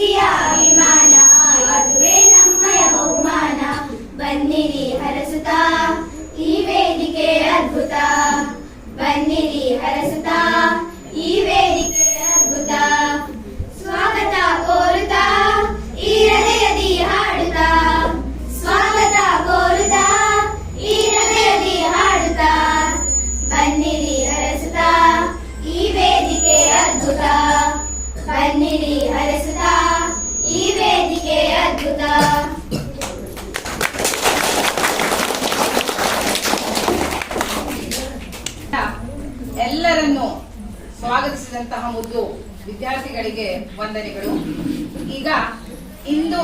ನಿಮ್ಮ ಸ್ವಾಗತಿಸಿದಂತಹ ಮುದ್ದು ವಿದ್ಯಾರ್ಥಿಗಳಿಗೆ ವಂದನೆಗಳು. ಈಗ ಇಂದು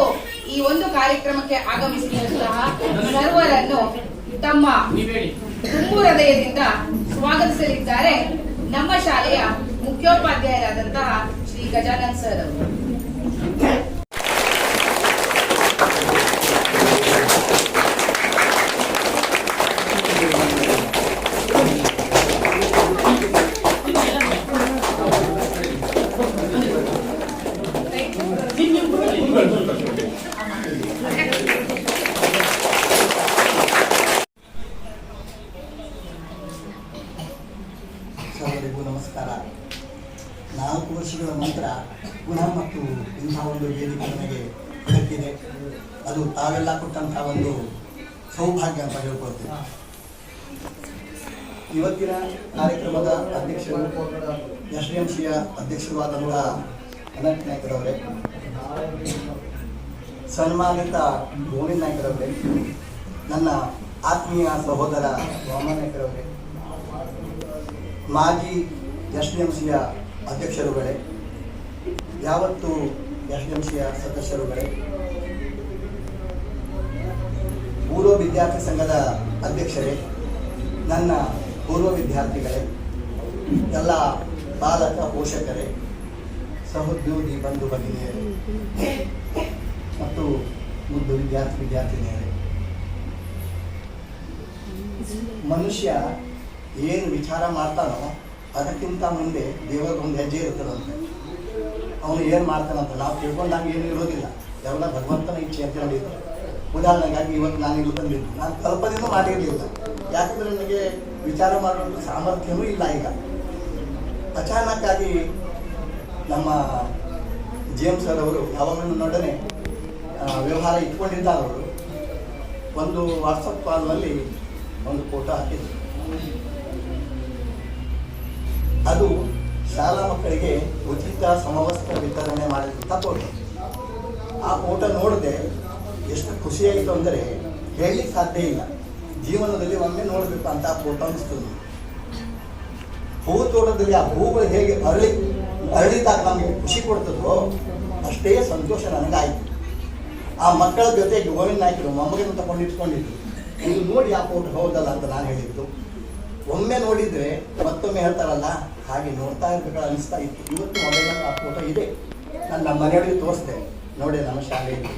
ಈ ಒಂದು ಕಾರ್ಯಕ್ರಮಕ್ಕೆ ಆಗಮಿಸಿದಂತಹ ಸರ್ವರನ್ನು ತಮ್ಮ ತುಂಬು ಹೃದಯದಿಂದ ಸ್ವಾಗತಿಸಲಿದ್ದಾರೆ ನಮ್ಮ ಶಾಲೆಯ ಮುಖ್ಯೋಪಾಧ್ಯಾಯರಾದಂತಹ ಶ್ರೀ ಗಜಾನಂದ್ ಸರ್ ಅವರು. ಪುನಃ ಮತ್ತು ಇಂಥ ಒಂದು ವೇದಿಕೆ ನನಗೆ ದಕ್ಕಿದೆ ಅದು ತಾವೆಲ್ಲ ಕೊಟ್ಟಂತಹ ಒಂದು ಸೌಭಾಗ್ಯ ಅಂತ ಹೇಳ್ಕೊಳ್ತೇನೆ. ಇವತ್ತಿನ ಕಾರ್ಯಕ್ರಮದ ಅಧ್ಯಕ್ಷರು ಎಸ್ ಡಿ ಎಂ ಸಿಯ ಅಧ್ಯಕ್ಷರಾದಂಥ ಅನಂತ್ ನಾಯ್ಕರವರೇ, ಸನ್ಮಾನಿತ ಗೋವಿಂದ್ ನಾಯ್ಕರವರೇ, ನನ್ನ ಆತ್ಮೀಯ ಸಹೋದರ ರಾಮನ್ ನಾಯ್ಕರವರೇ, ಮಾಜಿ ಎಸ್ ಡಿ ಎಂ ಸಿಯ ಅಧ್ಯಕ್ಷರುಗಳೇ ಯಾವತ್ತು ಎಸ್ ಡಿ ಎಂ ಸಿಯ ಸದಸ್ಯರುಗಳೇ? ಪೂರ್ವ ವಿದ್ಯಾರ್ಥಿ ಸಂಘದ ಅಧ್ಯಕ್ಷರೇ, ನನ್ನ ಪೂರ್ವ ವಿದ್ಯಾರ್ಥಿಗಳೇ, ಎಲ್ಲ ಬಾಲಕ ಪೋಷಕರೇ, ಸಹೋದ್ಯೋಗಿ ಬಂಧು ಭಗಿನಿಯರೇ ಮತ್ತು ಮುದ್ದು ವಿದ್ಯಾರ್ಥಿ ವಿದ್ಯಾರ್ಥಿನಿಯರೇ. ಮನುಷ್ಯ ಏನು ವಿಚಾರ ಮಾಡ್ತಾನೋ ಅದಕ್ಕಿಂತ ಮುಂದೆ ದೇವರಿಗೊಂದು ಹೆಜ್ಜೆ ಇರ್ತದಂತೆ ಅವನು ಏನು ಮಾಡ್ತಾನಂತ ನಾವು ತಿಳ್ಕೊಂಡಾಗ ಏನು ಇರೋದಿಲ್ಲ. ಎಲ್ಲ ಭಗವಂತನ ಇಚ್ಛೆ ಅಂತ ಹೇಳಿದ್ರು. ಉದಾಹರಣೆಗಾಗಿ ಇವತ್ತು ನಾನು ಇಲ್ಲಿ ಬಂದಿದ್ದು. ನಾನು ಕಲ್ಪನೆಯೂ ಮಾಡಿರಲಿಲ್ಲ ಯಾಕಂದ್ರೆ ನನಗೆ ವಿಚಾರ ಮಾಡುವಂಥ ಸಾಮರ್ಥ್ಯವೂ ಇಲ್ಲ ಈಗ. ಅಚಾನಕ್ಕಾಗಿ ನಮ್ಮ ಜಿ ಎಂ ಸರ್ ಅವರು, ಯಾವಾಗಲೂ ನೋಡನೆ ವ್ಯವಹಾರ ಇಟ್ಕೊಂಡಿದ್ದಾರೆ ಅವರು. ಒಂದು ವಾಟ್ಸಪ್ ಕಾಲ್ನಲ್ಲಿ ಒಂದು ಫೋಟೋ ಹಾಕಿದ್ರು. ಅದು ಶಾಲಾ ಮಕ್ಕಳಿಗೆ ಉಚಿತ ಸಮವಸ್ತ್ರ ವಿತರಣೆ ಮಾಡಿದಂಥ ಫೋಟೋ ಆ ಫೋಟೋ ನೋಡಿದೆ ಎಷ್ಟು ಖುಷಿಯಾಯಿತು ಅಂದರೆ ಹೇಳಿ ಸಾಧ್ಯ ಇಲ್ಲ. ಜೀವನದಲ್ಲಿ ಒಮ್ಮೆ ನೋಡಬೇಕು ಅಂತ ಆ ಫೋಟೋ ಅನಿಸ್ತದೆ ಹೂ ತೋಟದಲ್ಲಿ ಆ ಹೂಗಳು ಹೇಗೆ ಅರಳಿ, ಅರಳಿದಾಗ ನಮಗೆ ಖುಷಿ ಕೊಡ್ತದೋ ಅಷ್ಟೇ ಸಂತೋಷ ನನಗಾಯಿತು. ಆ ಮಕ್ಕಳ ಜೊತೆಗೆ ಗೋವಿಂದ ನಾಯ್ಕರು ಮೊಮ್ಮಗನ ತಗೊಂಡು ಇಟ್ಕೊಂಡಿದ್ರು. ಇದು ನೋಡಿ ಆ ಫೋಟೋ ಹೌದಲ್ಲ ಅಂತ ನಾನು ಹೇಳಿದ್ದು. ಒಮ್ಮೆ ನೋಡಿದ್ರೆ ಮತ್ತೊಮ್ಮೆ ಹೇಳ್ತಾರಲ್ಲ, ಹಾಗೆ ನೋಡ್ತಾ ಇರ್ಬೇಕು ಅನಿಸ್ತಾ ಇತ್ತು. ಇವತ್ತು ಮೊಬೈಲ್ ಆ ಫೋಟೋ ಇದೆ. ನಾನು ನಮ್ಮ ಮನೆಯವರಿಗೆ ತೋರಿಸ್ದೆ. ನೋಡಿ ನಮ್ಮ ಶಾಲೆಯಲ್ಲಿ.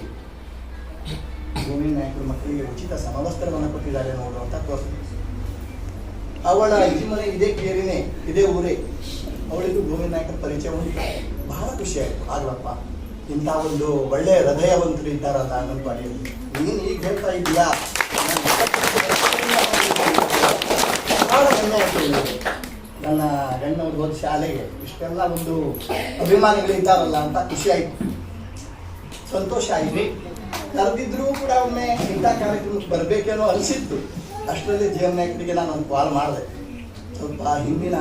ಭೂಮಿ ನಾಯಕರು ಮಕ್ಕಳಿಗೆ ಉಚಿತ ಸಮವಸ್ತ್ರವನ್ನು ಕೊಟ್ಟಿದ್ದಾರೆ ನೋಡು ಅಂತ ತೋರಿಸ್ತೀನಿ ಅವಳ ಅಜ್ಜಿ ಮನೆ ಇದೇ ಕೇರಿನೇ, ಇದೇ ಊರೇ. ಅವಳಿಗೂ ಭೂಮಿ ನಾಯಕರ ಪರಿಚಯ ಉಂಟು. ಬಹಳ ಖುಷಿ ಆಯಿತು. ಆಗ್ಲಪ್ಪ ಇಂಥ ಒಂದು ಒಳ್ಳೆಯ ಹೃದಯವಂತರು ಇದ್ದಾರಲ್ಲ ಅಂಗನವಾಡಿಯಲ್ಲಿ. ನೀನು ಈಗ ಹೇಳ್ತಾ ಇದೀಯಾ? ಹೆಣ್ಣವ್ರು ಹೋದ ಶಾಲೆಗೆ ಇಷ್ಟೆಲ್ಲ ಒಂದು ಅಭಿಮಾನಿಗಳು ಇದ್ದಾರಲ್ಲ ಅಂತ ಖುಷಿ ಆಯ್ತು. ಸಂತೋಷ ಆಯ್ತು. ಕರೆದಿದ್ರು ಕೂಡ ಒಮ್ಮೆ ಇಂಥ ಕಾರ್ಯಕ್ರಮಕ್ಕೆ ಬರಬೇಕೇನೋ ಅನಿಸಿತ್ತು. ಅಷ್ಟರಲ್ಲಿ ಜಿ ಎಂ ನಾಯಕರಿಗೆ ನಾನು ಒಂದು ಕಾಲ್ ಮಾಡಿದೆ. ಸ್ವಲ್ಪ ಹಿಂದಿನ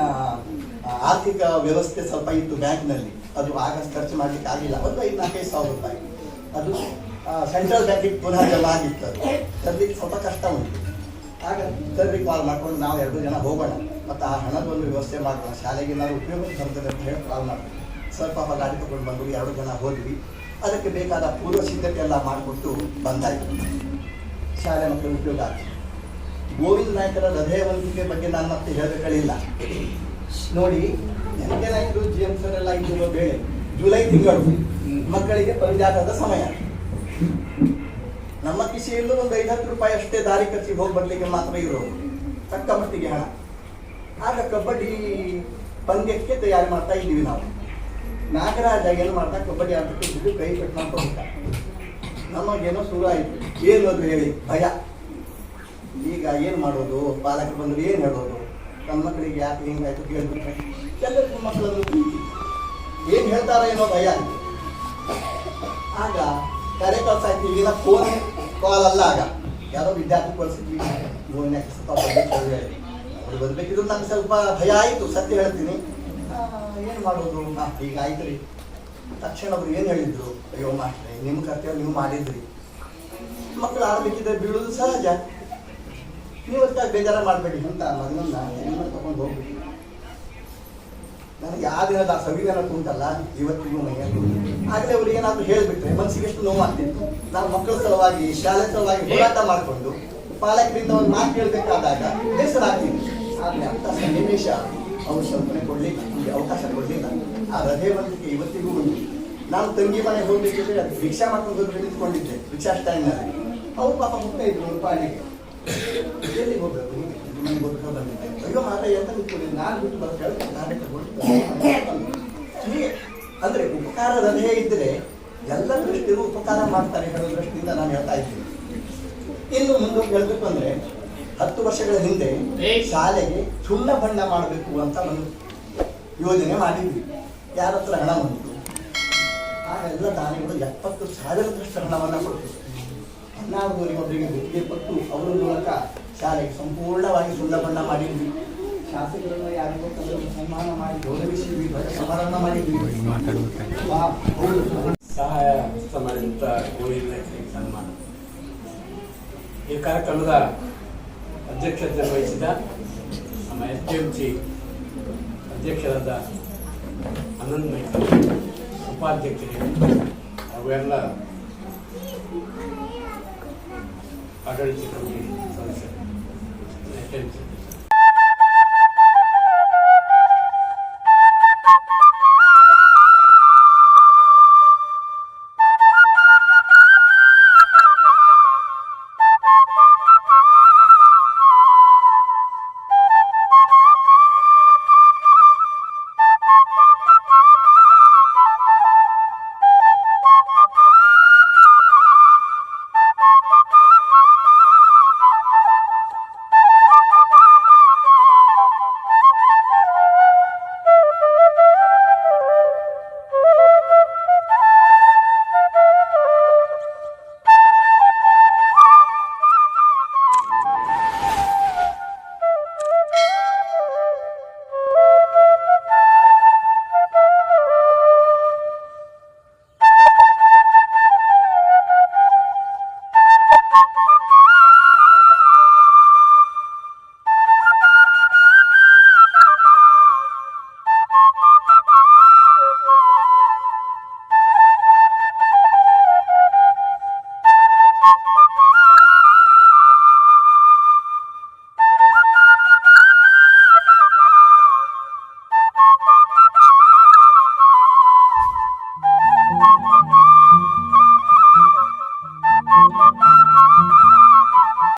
ಆರ್ಥಿಕ ವ್ಯವಸ್ಥೆ ಸ್ವಲ್ಪ ಇತ್ತು ಬ್ಯಾಂಕ್ನಲ್ಲಿ. ಅದು ಆಗ ಖರ್ಚು ಮಾಡಲಿಕ್ಕೆ ಆಗಿಲ್ಲ ಒಂದು ಐದು ನಾಲ್ಕೈದು ಸಾವಿರ ರೂಪಾಯಿ. ಅದು ಸೆಂಟ್ರಲ್ ಬ್ಯಾಂಕಿಗೆ ಪುನಃ ಜಮಾ ಆಗಿತ್ತು ಅದು. ತರಲಿಕ್ಕೆ ಸ್ವಲ್ಪ ಕಷ್ಟ ಉಂಟು. ಆಗ ಸರ್ರಿಗೆ ಕಾಲ್ ಮಾಡ್ಕೊಂಡು ನಾವು ಎರಡು ಜನ ಹೋಗೋಣ. ಮತ್ತು ಆ ಹಣದ ಒಂದು ವ್ಯವಸ್ಥೆ ಮಾಡೋಣ ಶಾಲೆಗೆ ಏನಾದ್ರು ಉಪಯೋಗ ಬರ್ತದೆ ಅಂತ ಹೇಳಿ ಕಾಲ್ ಮಾಡ್ತೀವಿ. ಸ್ವಲ್ಪ ಪಾಪ ಗಾಡಿ ತಗೊಂಡು ಬಂದು ಎರಡು ಜನ ಹೋದ್ವಿ. ಅದಕ್ಕೆ ಬೇಕಾದ ಪೂರ್ವ ಸಿದ್ಧತೆ ಎಲ್ಲ ಮಾಡಿಕೊಟ್ಟು ಬಂದಾಯಿತು. ಶಾಲೆ ಮಕ್ಕಳು ಉಪಯೋಗ ಆಯ್ತು. ಗೋವಿಂದ ನಾಯಕರ ಹೃದಯವಂತಿಕೆ ಬಗ್ಗೆ ನಾನು ಮತ್ತೆ ಹೇಳಬೇಕಿಲ್ಲ ನೋಡಿ ನಾಯಕರು, ಜಿ ಎಂ ಸರ್ ಎಲ್ಲ ಇದ್ದಿರೋ ಬೇಳೆ ಜುಲೈ ತಿಂಗಳು ಮಕ್ಕಳಿಗೆ ಪರಿಜಾತದ ಸಮಯ. ನಮ್ಮ ಕಿಸೆಯಲ್ಲೂ ಒಂದು ಐದು ಹತ್ತು ರೂಪಾಯಿ ಅಷ್ಟೇ ದಾರಿ ಖರ್ಚಿಗೆ ಹೋಗಿ ಬರ್ಲಿಕ್ಕೆ ಮಾತ್ರ ಇರೋದು ತಕ್ಕ ಮಟ್ಟಿಗೆ ಹಣ ಆಗ ಕಬಡ್ಡಿ ಪಂದ್ಯಕ್ಕೆ ತಯಾರಿ ಮಾಡ್ತಾ ಇದ್ದೀವಿ ನಾವು. ನಾಗರಾಜ ಏನು ಮಾಡ್ತಾ ಕಬಡ್ಡಿ ಆಟಕ್ಕೆ ಬಿದ್ದು ಕೈ ಕಟ್ ಮಾಡ್ಕೊಂಡ ನಮಗೇನೋ ಶುರು ಆಯಿತು ಏನು ಅದು ಹೇಳಿ? ಭಯ. ಈಗ ಏನು ಮಾಡೋದು? ಪಾಲಕರು ಬಂದ್ರೆ ಏನು ಹೇಳೋದು? ನಮ್ಮ ಮಕ್ಕಳಿಗೆ ಯಾಕೆ ಹೆಂಗಾಯ್ತು ಕೇಳ್ಬಿಟ್ರೆ? ಎಲ್ಲರಿಗೂ ಮಕ್ಕಳನ್ನು ಏನು ಹೇಳ್ತಾರೋ ಏನೋ ಭಯ. ಆಗ ಕರೆ ಕಳ್ಸಾಯ್ತು ಈಗ ಫೋನ್ ಕಾಲ್ ಅಲ್ಲ ಆಗ ಯಾರೋ ವಿದ್ಯಾರ್ಥಿ ಕಳ್ಸಿದ್ವಿ ಅವ್ರು ಬರ್ಬೇಕಿದ್ರು ನಂಗೆ ಸ್ವಲ್ಪ ಭಯ ಆಯಿತು, ಸತ್ಯ ಹೇಳ್ತೀನಿ. ಏನು ಮಾಡೋದು? ಈಗ ಆಯ್ತು ರೀ. ತಕ್ಷಣ ಅವ್ರು ಏನು ಹೇಳಿದ್ರು? ಅಯ್ಯೋ, ಮಾಸ್ಟ್ರೆ ನಿಮ್ಮ ಕರ್ತವ್ಯ ನೀವು ಮಾಡಿದ್ರಿ. ಮಕ್ಕಳು ಆಡ್ಬೇಕಿದ್ರೆ ಬೀಳೋದು ಸಹಜ. ನೀವು ಅದಕ್ಕಾಗಿ ಬೇಜಾರ ಮಾಡಬೇಡಿ ಅಂತ ಮಗನನ್ನ ನಾನು ತಗೊಂಡು ಹೋಗ್ಬಿಟ್ಟು ನನಗೆ ಆ ದಿನದ ಆ ಸವಿಗಾನ ಉಂಟಲ್ಲ ಇವತ್ತಿಗೂ ಮೈಯಲ್ಲಿ ಆಗಲೇ ಅವ್ರಿಗೆ ಏನಾದರೂ ಹೇಳಿಬಿಟ್ರೆ ಮನಸ್ಸಿಗೆ ಎಷ್ಟು ನೋವಾಗ್ತಿತ್ತು ನಾನು ಮಕ್ಕಳ ಸಲುವಾಗಿ, ಶಾಲೆ ಸಲುವಾಗಿ ಹೋರಾಟ ಮಾಡಿಕೊಂಡು ಪಾಲಕರಿಂದ ಒಂದು ಮಾತು ಕೇಳಬೇಕಾದಾಗ ಹೆಸರಾಗ್ತೀನಿ. ಆದರೆ ಅಂತ ಸನ್ನಿವೇಶ ಅವರು ಕಲ್ಪನೆ ಕೊಡ್ಲಿಲ್ಲ, ನಮಗೆ ಅವಕಾಶ ಕೊಡಲಿಲ್ಲ. ಆ ಹೃದಯವಂತಿಕೆ ಇವತ್ತಿಗೂ ಉಂಟು ನಾನು ತಂಗಿ ಮನೆಗೆ ಹೋಗ್ಬೇಕಿದ್ರೆ ಅದು ರಿಕ್ಷಾ ಮಾಡ್ಕೊಂಡು ಹೋಗಿ ನಿಂತ್ಕೊಂಡಿದ್ದೆ ರಿಕ್ಷಾ ಸ್ಟ್ಯಾಂಡ್ನಲ್ಲಿ. ಅವ್ರು ಪಾಪ ಮುಗ್ತಾ ಇದ್ರು ಪಾಲಿಗೆ ಎಲ್ಲಿಗೆ ಹೋಗ್ಬೇಕು ಮನೆಗೆ ಹೋಗ್ಬೇಕು ಬಂದಿದ್ದೆ ಅಯ್ಯೋ ಮಾರ ಎಂತ ನಿಂತ್ಕೊಂಡಿದ್ದೆ ನಾನು ಬಿಟ್ಟು ಬರೋ ಕೆಳಗೆ ನಾನೇ ತಗೊಂಡು ಹೀಗೆ ಅಂದ್ರೆ ಉಪಕಾರ ಇದ್ದರೆ ಇದ್ರೆ ಎಲ್ಲ ದೃಷ್ಟಿಗೂ ಉಪಕಾರ ಮಾಡ್ತಾರೆ ಹೇಳೋ ದೃಷ್ಟಿಯಿಂದ ನಾನು ಹೇಳ್ತಾ ಇದ್ದೀನಿ. ಇನ್ನು ಮುಂದೆ ಹೇಳಬೇಕು ಅಂದ್ರೆ ಹತ್ತು ವರ್ಷಗಳ ಹಿಂದೆ ಶಾಲೆಗೆ ಸುಣ್ಣ ಬಣ್ಣ ಮಾಡಬೇಕು ಅಂತ ಒಂದು ಯೋಜನೆ ಮಾಡಿದ್ವಿ. ಯಾರ ಹತ್ರ ಹಣ ಬಂತು? ಆ ಎಲ್ಲ ದಾನಿಗಳು ಎಪ್ಪತ್ತು ಸಾವಿರದಷ್ಟು ಹಣವನ್ನು ಕೊಟ್ಟರು. ಹದಿನಾರು ಒಬ್ಬರಿಗೆ ಗುತ್ತಿಗೆ ಕೊಟ್ಟು ಅವರ ಮೂಲಕ ಶಾಲೆಗೆ ಸಂಪೂರ್ಣವಾಗಿ ಸುಣ್ಣ ಬಣ್ಣ ಮಾಡಿದ್ವಿ. ಶಾಸಕರನ್ನು ಯಾರಿಗೂ ಸನ್ಮಾನ ಮಾಡಿ ಗೌರವಿಸಿದ್ವಿ ಧ್ವಜ ಸಮಾರಂಭ ಮಾಡಿದ್ವಿ. ಸಹಾಯ ಮಾಡಿದಂಥ ಗೋವಿಂದ ಸನ್ಮಾನ. ಈ ಕಾರ್ಯಕ್ರಮದ ಅಧ್ಯಕ್ಷತೆ ವಹಿಸಿದ ನಮ್ಮ ಎಸ್ ಡಿ ಎಂ ಸಿ ಅಧ್ಯಕ್ಷರಾದ ಆನಂದ್ ಮೈತ್ರಿ ಉಪಾಧ್ಯಕ್ಷರಿಗೆ ಹಾಗೂ ಎಲ್ಲ ಆಡಳಿತ ಕಮಿಟಿ ಸದಸ್ಯರು ಎಸ್ ಡಿ ಎಂ ಸಿ